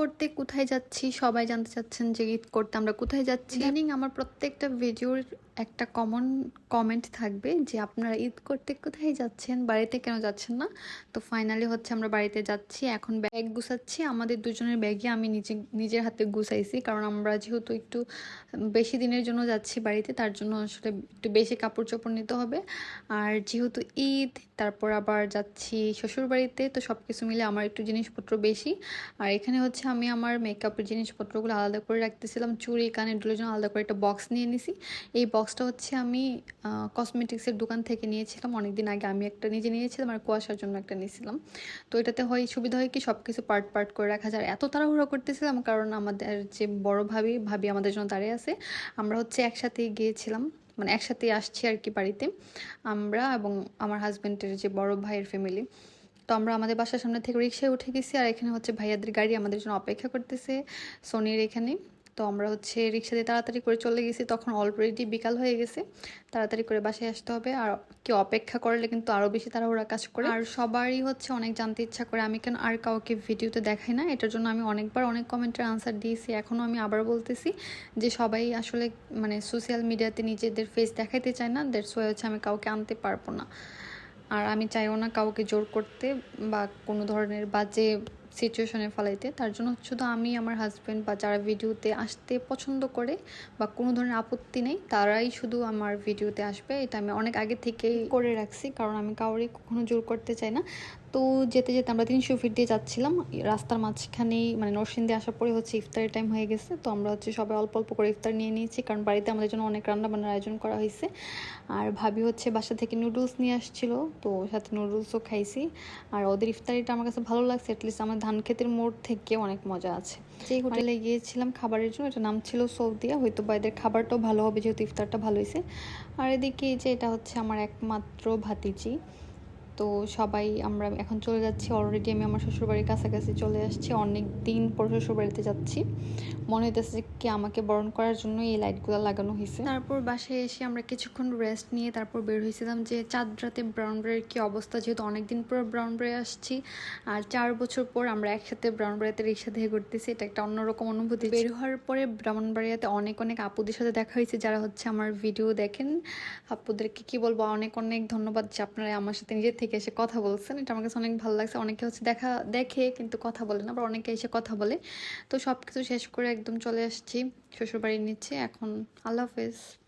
করতে কোথায় যাচ্ছি সবাই জানতে চাচ্ছেন যে ঈদ করতে আমরা কোথায় যাচ্ছি। ইদানিং আমার প্রত্যেকটা ভিডিওর একটা কমন কমেন্ট থাকবে যে আপনারা ঈদ করতে কোথায় যাচ্ছেন বাড়িতে কেন যাচ্ছেন না? তো ফাইনালি হচ্ছে আমরা বাড়িতে যাচ্ছি এখন ব্যাগ গুছাচ্ছি। আমাদের দুজনের ব্যাগে আমি নিজে নিজের হাতে গুছাইছি কারণ আমরা যেহেতু একটু বেশি দিনের জন্য যাচ্ছি বাড়িতে তার জন্য আসলে একটু বেশি কাপড় চোপড় নিতে হবে। আর যেহেতু ঈদ তারপর আবার যাচ্ছি শ্বশুর বাড়িতে তো সব কিছু মিলে আমার একটু জিনিসপত্র বেশি। আর এখানে হচ্ছে আমি আমার মেকআপের জিনিসপত্রগুলো আলাদা করে রাখতেছিলাম। চুড়ি কানের দুলের জন্য আলাদা করে একটা বক্স নিয়ে নিছি। এই বক্সটা হচ্ছে আমি কসমেটিক্সের দোকান থেকে নিয়েছিলাম। অনেকদিন আগে আমি একটা নিজে নিয়েছিলাম আর কুয়াশার জন্য একটা নিয়েছিলাম তো এটাতে হয়, সুবিধা হয় কি সব কিছু পার্ট পার্ট করে রাখা যায়। এত তাড়াহুড়ো করতেছিলাম কারণ আমাদের যে বড় ভাবি ভাবি আমাদের জন্য দাঁড়িয়ে আছে। আমরা হচ্ছে একসাথে গিয়েছিলাম মানে একসাথে আসছি আর কি বাড়িতে। আমরা এবং আমার হাজব্যান্ডের যে বড় ভাইয়ের ফ্যামিলি তো আমরা আমাদের বাসার সামনে থেকে রিক্সায় উঠে গেছি আর এখানে হচ্ছে ভাইয়াদের গাড়ি আমাদের জন্য অপেক্ষা করতেছে সোনির এখানে। তো আমরা হচ্ছে রিক্সা দিয়ে তাড়াতাড়ি করে চলে গেছি, তখন অলরেডি বিকাল হয়ে গেছে। তাড়াতাড়ি করে বাসায় আসতে হবে আর কেউ অপেক্ষা করলে কিন্তু আরও বেশি ওরা কাজ করে। আর সবারই হচ্ছে অনেক জানতে ইচ্ছা করে, আমি কেন আর কাউকে ভিডিওতে দেখাই না? এটার জন্য আমি অনেকবার অনেক কমেন্টের আনসার দিয়েছি, এখনও আমি আবার বলতেছি যে সবাই আসলে মানে সোশ্যাল মিডিয়াতে নিজেদের ফেস দেখাইতে চায় না দ্যাটস ওয়াই হচ্ছে আমি কাউকে আনতে পারব না। আর আমি চাইও না কাউকে জোর করতে বা কোনো ধরনের বাজে সিচুয়েশনে ফলাইতে। তার জন্য শুধু আমি, আমার হাজব্যান্ড বা যারা ভিডিওতে আসতে পছন্দ করে বা কোনো ধরনের আপত্তি নেই, তারাই শুধু আমার ভিডিওতে আসবে। এটা আমি অনেক আগে থেকেই করে রাখছি, কারণ আমি কাউরে কখনো জোর করতে চাই না। তো যেতে যেতে আমরা তিনশো ফিট দিয়ে যাচ্ছিলাম। রাস্তার মাঝখানেই মানে নরসিংদী আসার পরে হচ্ছে ইফতারের টাইম হয়ে গেছে। তো আমরা হচ্ছে সবাই অল্প অল্প করে ইফতার নিয়ে নিয়েছি কারণ বাড়িতে আমাদের জন্য অনেক রান্না বান্নার আয়োজন করা হয়েছে। আর ভাবি হচ্ছে বাসা থেকে নুডলস নিয়ে আসছিল তো সাথে নুডলসও খাইছি। আর ওদের ইফতারিটা আমার কাছে ভালো লাগছে অ্যাটলিস্ট আমার ধান ক্ষেতের মোড় থেকে অনেক মজা আছে। যে হোটেলে গিয়েছিলাম খাবারের জন্য এটা নাম ছিল সৌদিয়া হয়তো বা এদের খাবারটাও ভালো হবে যেহেতু ইফতারটা ভালো হয়েছে। আর এদিকে যে এটা হচ্ছে আমার একমাত্র ভাতিজি। তো সবাই আমরা এখন চলে যাচ্ছি। অলরেডি আমি আমার শ্বশুরবাড়ির কাছাকাছি চলে আসছি। অনেক দিন পর শ্বশুরবাড়িতে যাচ্ছি। মনে হইতেছে যে কি আমাকে বরণ করার জন্য এই লাইটগুলো লাগানো হয়েছে তারপর বাসায় এসে আমরা কিছুক্ষণ রেস্ট নিয়ে তারপর বের হয়েছিলাম যে চাঁদ রাতে ব্রাউন ব্রের কী অবস্থা? যেহেতু অনেক দিন পর ব্রাউন ব্রে আসছি। আর চার বছর পর আমরা একসাথে ব্রাউন ব্রেতে রিক্সা থেকে ঘুরতেছি। এটা একটা অন্যরকম অনুভূতি বের হওয়ার পরে ব্রাহ্মণবাড়িয়াতে অনেক অনেক আপুদের সাথে দেখা হয়েছে। যারা হচ্ছে আমার ভিডিও দেখেন, আপুদেরকে কি বলব? অনেক অনেক ধন্যবাদ যে আপনারা আমার সাথে নিজের থেকে এসে কথা বলছেন, এটা আমার কাছে অনেক ভালো লাগছে। অনেকে হচ্ছে দেখা, দেখে কিন্তু কথা বলে না, আবার অনেকে এসে কথা বলে। তো সব কিছু শেষ করে একদম চলে আসছি শ্বশুরবাড়ির নিচে এখন আল্লাহ হাফেজ।